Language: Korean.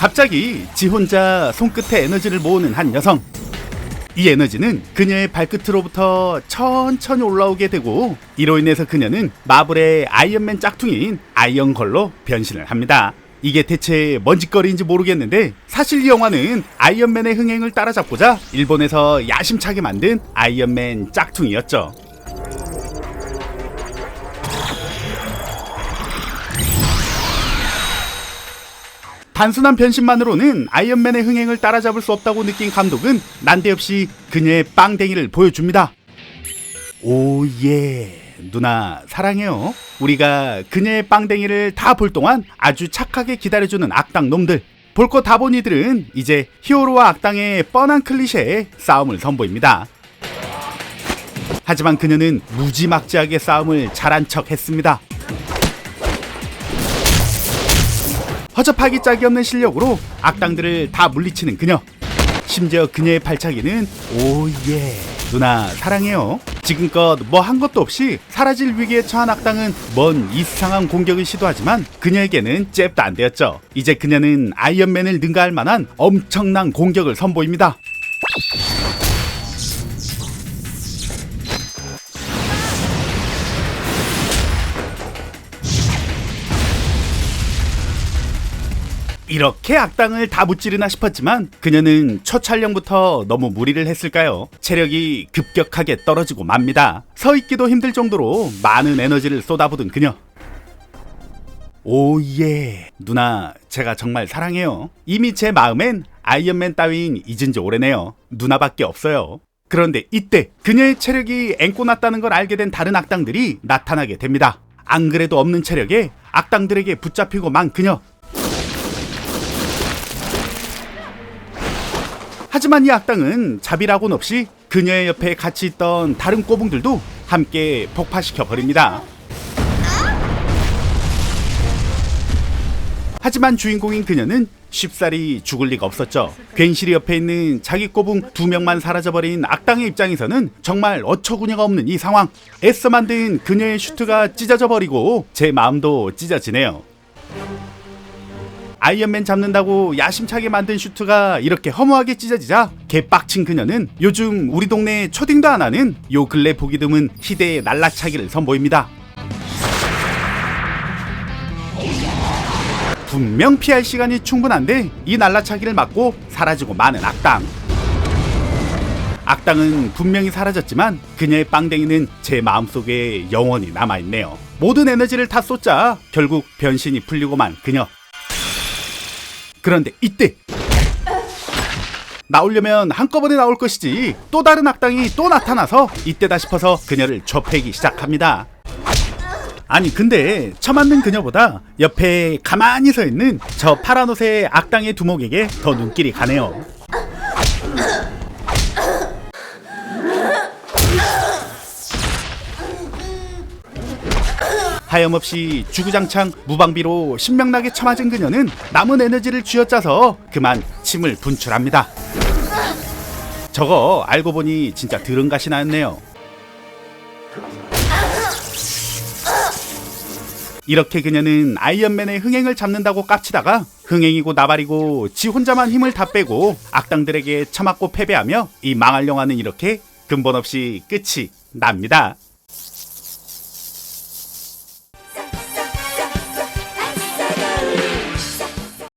갑자기 지 혼자 손끝에 에너지를 모으는 한 여성. 이 에너지는 그녀의 발끝으로부터 천천히 올라오게 되고 이로 인해서 그녀는 마블의 아이언맨 짝퉁인 아이언걸로 변신을 합니다. 이게 대체 뭔 짓거리인지 모르겠는데 사실 이 영화는 아이언맨의 흥행을 따라잡고자 일본에서 야심차게 만든 아이언맨 짝퉁이었죠. 단순한 변신만으로는 아이언맨의 흥행을 따라잡을 수 없다고 느낀 감독은 난데없이 그녀의 빵댕이를 보여줍니다. 오예 누나 사랑해요. 우리가 그녀의 빵댕이를 다 볼 동안 아주 착하게 기다려주는 악당 놈들. 볼 거 다 본 이들은 이제 히어로와 악당의 뻔한 클리셰에 싸움을 선보입니다. 하지만 그녀는 무지막지하게 싸움을 잘한 척 했습니다. 허접하기 짝이 없는 실력으로 악당들을 다 물리치는 그녀. 심지어 그녀의 발차기는 오예 누나 사랑해요. 지금껏 뭐 한 것도 없이 사라질 위기에 처한 악당은 뭔 이상한 공격을 시도하지만 그녀에게는 잽도 안 되었죠. 이제 그녀는 아이언맨을 능가할 만한 엄청난 공격을 선보입니다. 이렇게 악당을 다 무찌르나 싶었지만 그녀는 첫 촬영부터 너무 무리를 했을까요? 체력이 급격하게 떨어지고 맙니다. 서 있기도 힘들 정도로 많은 에너지를 쏟아부은 그녀. 오예 누나 제가 정말 사랑해요. 이미 제 마음엔 아이언맨 따윈 잊은 지 오래네요. 누나밖에 없어요. 그런데 이때 그녀의 체력이 앵꼬 났다는 걸 알게 된 다른 악당들이 나타나게 됩니다. 안 그래도 없는 체력에 악당들에게 붙잡히고 만 그녀. 하지만 이 악당은 자비라고는 없이 그녀의 옆에 같이 있던 다른 꼬붕들도 함께 폭파시켜 버립니다. 하지만 주인공인 그녀는 쉽사리 죽을 리가 없었죠. 괜시리 옆에 있는 자기 꼬붕 두 명만 사라져버린 악당의 입장에서는 정말 어처구니가 없는 이 상황. 애써 만든 그녀의 슈트가 찢어져 버리고 제 마음도 찢어지네요. 아이언맨 잡는다고 야심차게 만든 슈트가 이렇게 허무하게 찢어지자 개빡친 그녀는 요즘 우리 동네에 초딩도 안 하는 요 근래 보기 드문 희대의 날라차기를 선보입니다. 분명 피할 시간이 충분한데 이 날라차기를 맞고 사라지고 마는 악당. 악당은 분명히 사라졌지만 그녀의 빵댕이는 제 마음속에 영원히 남아있네요. 모든 에너지를 다 쏟자 결국 변신이 풀리고만 그녀. 그런데 이때 나오려면 한꺼번에 나올 것이지 또 다른 악당이 또 나타나서 이때다 싶어서 그녀를 좁히기 시작합니다. 아니 근데 처맞는 그녀보다 옆에 가만히 서 있는 저 파란 옷의 악당의 두목에게 더 눈길이 가네요. 하염없이 주구장창 무방비로 신명나게 처맞은 그녀는 남은 에너지를 쥐어짜서 그만 침을 분출합니다. 저거 알고 보니 진짜 드릉가시 나였네요. 이렇게 그녀는 아이언맨의 흥행을 잡는다고 깝치다가 흥행이고 나발이고 지 혼자만 힘을 다 빼고 악당들에게 처맞고 패배하며 이 망할 영화는 이렇게 근본 없이 끝이 납니다.